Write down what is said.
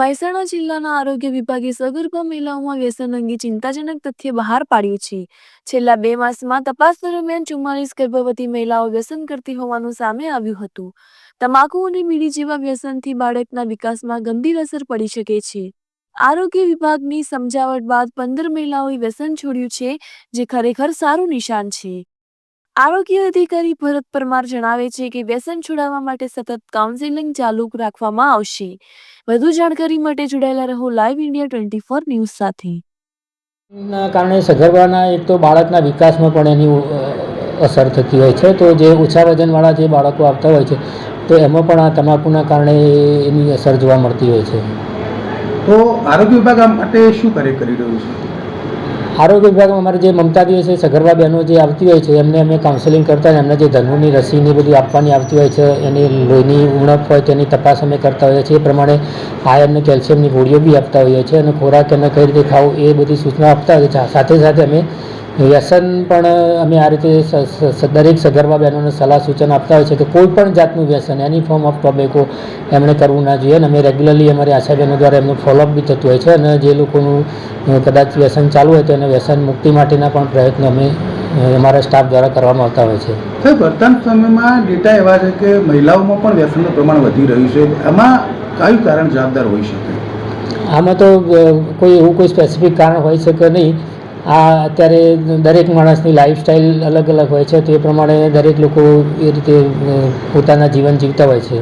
મહેસાણા જિલ્લાના આરોગ્ય વિભાગે સગર્ભા મહિલાઓમાં વ્યસન અંગે ચિંતાજનક તથ્ય બહાર પાડ્યું છે. છેલ્લા બે માસમાં તપાસ દરમિયાન ચુમ્માલીસ ગર્ભવતી મહિલાઓ વ્યસન કરતી હોવાનું સામે આવ્યું હતું. તમાકુ અને બીડી જેવા વ્યસનથી બાળકના વિકાસમાં ગંભીર અસર પડી શકે છે. આરોગ્ય વિભાગની સમજાવટ બાદ પંદર મહિલાઓએ વ્યસન છોડ્યું છે, જે ખરેખર સારું નિશાન છે. આરોગ્ય અધિકારી ભરત પરમાર જણાવે છે કે વ્યસન છોડાવવા માટે સતત કાઉન્સેલિંગ ચાલુ રાખવામાં આવશે. વધુ જાણકારી માટે જોડાયેલા રહો live India twenty four news સાથે. ના કારણે સગર્ભાના એક તો બાળકના વિકાસમાં પણ એની અસર થતી હોય છે. તો જે ઓછા વજનવાળા જે બાળકો આવતા હોય છે તો એમાં પણ આ તમાકુના કારણે એની અસર જોવા મળતી હોય છે. તો આરોગ્ય વિભાગ આ માટે શું કાર્ય કરી રહ્યું છે? આરોગ્ય વિભાગમાં અમારે જે મમતા છે, સગર્ભા બહેનો જે આવતી હોય છે, એમને અમે કાઉન્સેલિંગ કરતા હોય એમને જે ધનુની રસીની બધી આપવાની આવતી હોય છે, એની લોહીની ઉણપ હોય તેની તપાસ અમે કરતા હોઈએ છીએ. એ પ્રમાણે આયર્ન કેલ્શિયમની ગોળીઓ બી આપતા હોઈએ છીએ અને ખોરાક એને કઈ રીતે ખાવું એ બધી સૂચના આપતા હોઈએ છીએ. સાથે સાથે અમે વ્યસન પણ અમે આ રીતે દરેક સગર્ભા બહેનોને સલાહ સૂચન આપતા હોય છે કે કોઈ પણ જાતનું વ્યસન એની ફોર્મ ઓફ ટોબેકો એમણે કરવું ના જોઈએ. અને અમે રેગ્યુલરલી અમારી આશા બહેનો દ્વારા એમનું ફોલોઅપ બી થતું હોય છે. અને જે લોકોનું કદાચ વ્યસન ચાલુ હોય તો એને વ્યસન મુક્તિ માટેના પણ પ્રયત્નો અમે અમારા સ્ટાફ દ્વારા કરવામાં આવતા હોય છે. સાહેબ વર્તમાન સમયમાં ડેટા એવા છે કે મહિલાઓમાં પણ વ્યસનનું પ્રમાણ વધી રહ્યું છે. એમાં કયું કારણ જવાબદાર હોઈ શકે? આમાં તો કોઈ એવું કોઈ સ્પેસિફિક કારણ હોઈ શકે નહીં. આ અત્યારે દરેક માણસની લાઈફસ્ટાઈલ અલગ અલગ હોય છે, તે પ્રમાણે દરેક લોકો એ રીતે પોતાના જીવન જીવતા હોય છે.